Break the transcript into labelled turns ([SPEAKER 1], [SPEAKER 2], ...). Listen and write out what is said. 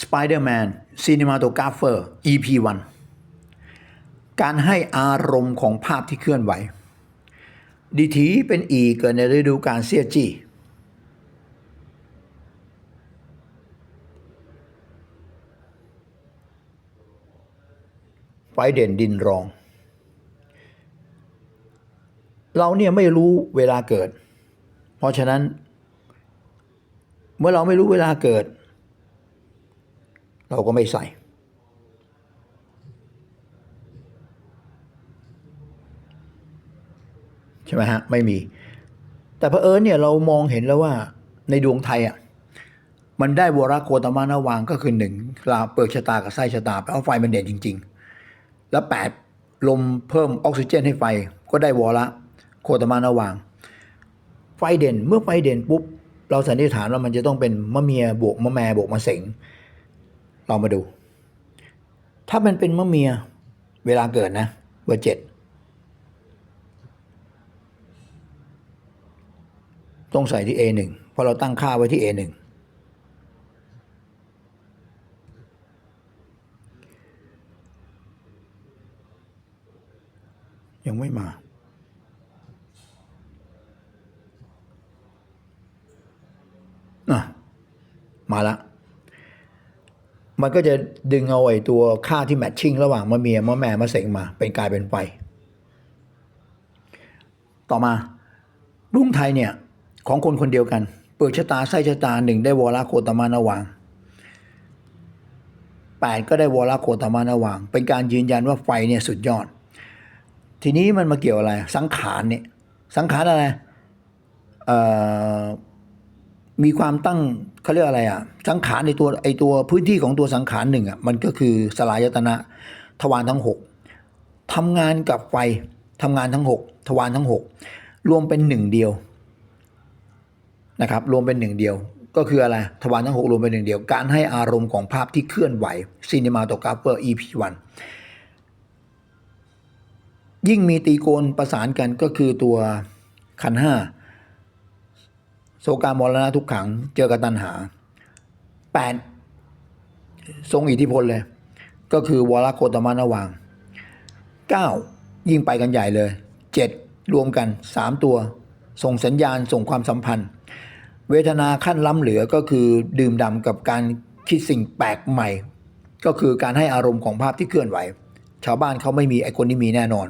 [SPEAKER 1] Spider-Man Cinematographer EP 1การให้อารมณ์ของภาพที่เคลื่อนไหว ดีทีเป็น E เกิดในฤดูกาลเซียจีไฟเด่นดินรอง เราเนี่ยไม่รู้เวลาเกิด เพราะฉะนั้น เมื่อเราไม่รู้เวลาเกิด เราก็ไม่ใส่ ใช่ไหมฮะ ไม่มี แต่พระเอิญเนี่ยเรามองเห็นแล้วว่าในดวงไทยอะมันได้วรโคตมานาวางก็คือหนึ่งลาเปลือกชะตากับไส้ชะตาแปลว่าไฟมันเด่นจริง ๆ แล้วแปดลมเพิ่มออกซิเจนให้ไฟ ก็ได้วรโคตมานาวาง ไฟเด่นเมื่อไฟเด่นปุ๊บ เราสันนิษฐานว่ามันจะต้องเป็นมะเมียบวกมะแม่บวกมะเสง เรามาดู ถ้ามันเป็นมะเมีย เวลาเกิดนะเบอร์เจ็ดต้องใส่ที่ A1 เพราะเราตั้งค่าไว้ที่ A1 ยังไม่มาอะ มาและ มันก็จะดึงเอาไอ้ตัวค่าที่แมทชิ่งระหว่างมะเมียมะแม่มะเสงมา เป็นกลายเป็นไฟต่อมารุ่งไทยเนี่ยของคนคนเดียวกัน เปิดชะตาไส้ชะตาหนึ่งได้วรโคตมานวางแปดก็ได้วรโคตมานวางเป็นการยืนยันว่าไฟเนี่ยสุดยอด ทีนี้มันมาเกี่ยวอะไร สังขารเนี่ยสังขารอะไรมีความตั้ง เขาเรียกอะไรอะสังขารในตัวไอตัวพื้นที่ของตัวสังขารหนึ่งอะมันก็คือสลายตนะทวารทั้งหกทำงานกับไฟทำงานทั้งหกทวารทั้งหกรวมเป็นหนึ่งเดียวนะครับรวมเป็นหนึ่งเดียวก็คืออะไรทวารทั้งหกรวมเป็นหนึ่งเดียว การให้อารมณ์ของภาพที่เคลื่อนไหว Cinematographer EP 1ยิ่งมีตีโกนประสานกันก็คือตัวขันห้า โสกามรณะทุกขัง เจอกับตัณหาแปดทรงอิทธิพลเลย ก็คือวรโคตมานวางเก้ายิ่งไปกันใหญ่เลยเจ็ดรวมกันสามตัว ส่งสัญญาณส่งความสัมพันธ์ เวทนาขั้นล้ำเหลือก็คือดื่มด่ำกับการคิดสิ่งแปลกใหม่ ก็คือการให้อารมณ์ของภาพที่เคลื่อนไหว ชาวบ้านเขาไม่มีไอคนนี้มีแน่นอน